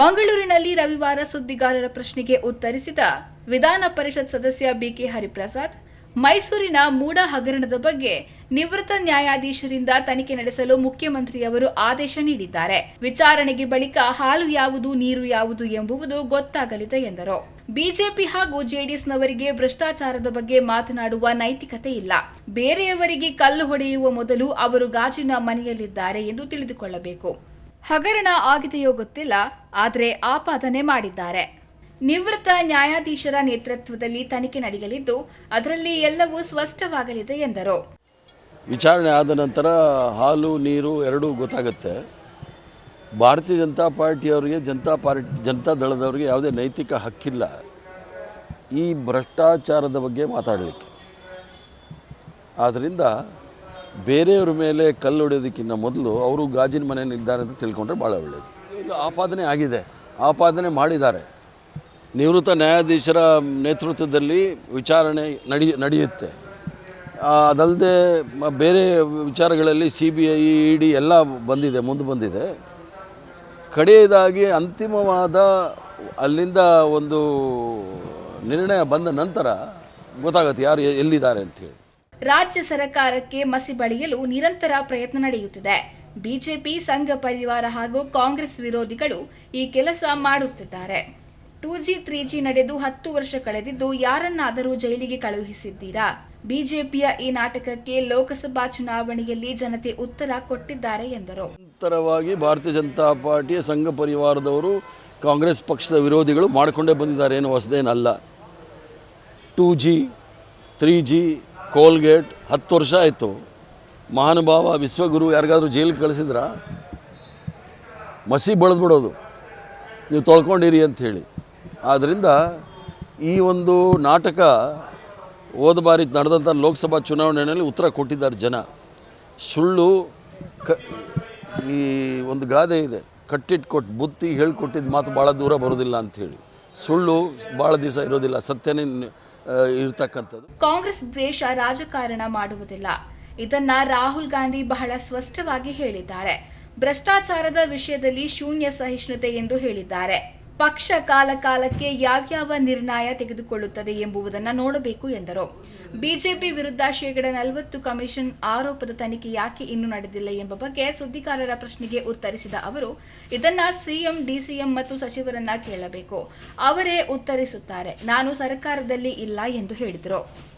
ಮಂಗಳೂರಿನಲ್ಲಿ ರವಿವಾರ ಸುದ್ದಿಗಾರರ ಪ್ರಶ್ನೆಗೆ ಉತ್ತರಿಸಿದ ವಿಧಾನ ಪರಿಷತ್ ಸದಸ್ಯ ಬಿಕೆ ಹರಿಪ್ರಸಾದ್, ಮೈಸೂರಿನ ಮೂಡ ಹಗರಣದ ಬಗ್ಗೆ ನಿವೃತ್ತ ನ್ಯಾಯಾಧೀಶರಿಂದ ತನಿಖೆ ನಡೆಸಲು ಮುಖ್ಯಮಂತ್ರಿಯವರು ಆದೇಶ ನೀಡಿದ್ದಾರೆ. ವಿಚಾರಣೆಗೆ ಬಳಿಕ ಹಾಲು ಯಾವುದು, ನೀರು ಯಾವುದು ಎಂಬುವುದು ಗೊತ್ತಾಗಲಿದೆ ಎಂದರು. ಬಿಜೆಪಿ ಹಾಗೂ ಜೆಡಿಎಸ್ನವರಿಗೆ ಭ್ರಷ್ಟಾಚಾರದ ಬಗ್ಗೆ ಮಾತನಾಡುವ ನೈತಿಕತೆ ಇಲ್ಲ. ಬೇರೆಯವರಿಗೆ ಕಲ್ಲು ಹೊಡೆಯುವ ಮೊದಲು ಅವರು ಗಾಜಿನ ಮನೆಯಲ್ಲಿದ್ದಾರೆ ಎಂದು ತಿಳಿದುಕೊಳ್ಳಬೇಕು. ಹಗರಣ ಆಗಿದೆಯೋ ಗೊತ್ತಿಲ್ಲ, ಆದರೆ ಆಪಾದನೆ ಮಾಡಿದ್ದಾರೆ. ನಿವೃತ್ತ ನ್ಯಾಯಾಧೀಶರ ನೇತೃತ್ವದಲ್ಲಿ ತನಿಖೆ ನಡೆಯಲಿದ್ದು, ಅದರಲ್ಲಿ ಎಲ್ಲವೂ ಸ್ಪಷ್ಟವಾಗಲಿದೆ ಎಂದರು. ವಿಚಾರಣೆ ಆದ ನಂತರ ಹಾಲು, ನೀರು ಎರಡೂ ಗೊತ್ತಾಗುತ್ತೆ. ಭಾರತೀಯ ಜನತಾ ಪಾರ್ಟಿಯವರಿಗೆ, ಜನತಾ ಪಾರ್ಟಿ, ಜನತಾ ದಳದವರಿಗೆ ಯಾವುದೇ ನೈತಿಕ ಹಕ್ಕಿಲ್ಲ. ಈ ಭ್ರಷ್ಟಾಚಾರದ ಬಗ್ಗೆ ಮಾತಾಡಲಿಕ್ಕೆ. ಆದ್ದರಿಂದ ಬೇರೆಯವ್ರ ಮೇಲೆ ಕಲ್ಲು ಹೊಡೆಯೋದಕ್ಕಿಂತ ಮೊದಲು ಅವರು ಗಾಜಿನ ಮನೆಯಲ್ಲಿ ಇದ್ದಾರೆ ಅಂತ ತಿಳ್ಕೊಂಡ್ರೆ ಭಾಳ ಒಳ್ಳೆಯದು ಈಗ ಆಪಾದನೆ ಆಗಿದೆ. ಆಪಾದನೆ ಮಾಡಿದ್ದಾರೆ. ನಿವೃತ್ತ ನ್ಯಾಯಾಧೀಶರ ನೇತೃತ್ವದಲ್ಲಿ ವಿಚಾರಣೆ ನಡಿ, ನಡೆಯುತ್ತೆ. ಅದಲ್ಲದೆ ಬೇರೆ ವಿಚಾರಗಳಲ್ಲಿ C B I, E D ಎಲ್ಲ ಬಂದಿದೆ, ಮುಂದೆ ಬಂದಿದೆ. ಕಡೆಯದಾಗಿ ಅಂತಿಮವಾದ ಅಲ್ಲಿಂದ ಒಂದು ನಿರ್ಣಯ ಬಂದ ನಂತರ ಗೊತ್ತಾಗುತ್ತೆ ಯಾರು ಎಲ್ಲಿದ್ದಾರೆ ಅಂಥೇಳಿ ರಾಜ್ಯ ಸರ್ಕಾರಕ್ಕೆ ಮಸಿ ಬಳಿಯಲು ನಿರಂತರ ಪ್ರಯತ್ನ ನಡೆಯುತ್ತಿದೆ. ಬಿಜೆಪಿ ಸಂಘ ಪರಿವಾರ ಹಾಗೂ ಕಾಂಗ್ರೆಸ್ ವಿರೋಧಿಗಳು ಈ ಕೆಲಸ ಮಾಡುತ್ತಿದ್ದಾರೆ. ಟೂ ಜಿ ತ್ರೀ ಜಿ ನಡೆದು ಹತ್ತು ವರ್ಷ ಕಳೆದಿದ್ದು ಯಾರನ್ನಾದರೂ ಜೈಲಿಗೆ ಕಳುಹಿಸಿದ್ದೀರಾ? ಬಿಜೆಪಿಯ ಈ ನಾಟಕಕ್ಕೆ ಲೋಕಸಭಾ ಚುನಾವಣೆಯಲ್ಲಿ ಜನತೆ ಉತ್ತರ ಕೊಟ್ಟಿದ್ದಾರೆ ಎಂದರು. ನಿರಂತರವಾಗಿ ಭಾರತೀಯ ಜನತಾ ಪಾರ್ಟಿಯ ಸಂಘ ಪರಿವಾರದವರು ಕಾಂಗ್ರೆಸ್ ಪಕ್ಷದ ವಿರೋಧಿಗಳು ಮಾಡಿಕೊಂಡೇ ಬಂದಿದ್ದಾರೆ. ಏನು ಹೊಸದೇನಲ್ಲ. Two G three G Coalgate ಹತ್ತು ವರ್ಷ ಆಯಿತು. ಮಹಾನುಭಾವ, ವಿಶ್ವಗುರು ಯಾರಿಗಾದರೂ ಜೈಲಿಗೆ ಕಳಿಸಿದ್ರ? ಮಸಿ ಬಳದ್ಬಿಡೋದು. ನೀವು ತೊಳ್ಕೊಂಡಿರಿ ಅಂಥೇಳಿ ಆದ್ದರಿಂದ ಈ ಒಂದು ನಾಟಕ ಹೋದ ಬಾರಿ ನಡೆದಂಥ ಲೋಕಸಭಾ ಚುನಾವಣೆಯಲ್ಲಿ ಉತ್ತರ ಕೊಟ್ಟಿದ್ದಾರೆ ಜನ. ಸುಳ್ಳು ಕ ಈ ಒಂದು ಗಾದೆ ಇದೆ. ಕಟ್ಟಿಟ್ಟು ಕೊಟ್ಟು ಬುತ್ತಿ ಹೇಳ್ಕೊಟ್ಟಿದ್ದು ಮಾತು ಭಾಳ ದೂರ ಬರೋದಿಲ್ಲ ಅಂಥೇಳಿ ಸುಳ್ಳು ಭಾಳ ದಿವಸ ಇರೋದಿಲ್ಲ. ಸತ್ಯನೇ ಇರ್ತಕ್ಕಂಥದ್ದು. ಕಾಂಗ್ರೆಸ್ ದ್ವೇಷ ರಾಜಕಾರಣ ಮಾಡುವುದಿಲ್ಲ. ಇದನ್ನ ರಾಹುಲ್ ಗಾಂಧಿ ಬಹಳ ಸ್ಪಷ್ಟವಾಗಿ ಹೇಳಿದ್ದಾರೆ. ಭ್ರಷ್ಟಾಚಾರದ ವಿಷಯದಲ್ಲಿ ಶೂನ್ಯ ಸಹಿಷ್ಣುತೆ ಎಂದು ಹೇಳಿದ್ದಾರೆ. ಪಕ್ಷ ಕಾಲಕಾಲಕ್ಕೆ ಯಾವ್ಯಾವ ನಿರ್ಣಯ ತೆಗೆದುಕೊಳ್ಳುತ್ತದೆ ಎಂಬುದನ್ನು ನೋಡಬೇಕು ಎಂದರು. ಬಿಜೆಪಿ ವಿರುದ್ಧ ಶೇಕಡ ನಲವತ್ತು ಕಮಿಷನ್ ಆರೋಪದ ತನಿಖೆ ಯಾಕೆ ಇನ್ನೂ ನಡೆದಿಲ್ಲ ಎಂಬ ಬಗ್ಗೆ ಸುದ್ದಿಗಾರರ ಪ್ರಶ್ನೆಗೆ ಉತ್ತರಿಸಿದ ಅವರು, ಇದನ್ನ ಸಿಎಂ, ಡಿಸಿಎಂ ಮತ್ತು ಸಚಿವರನ್ನ ಕೇಳಬೇಕು. ಅವರೇ ಉತ್ತರಿಸುತ್ತಾರೆ. ನಾನು ಸರ್ಕಾರದಲ್ಲಿ ಇಲ್ಲ ಎಂದು ಹೇಳಿದರು.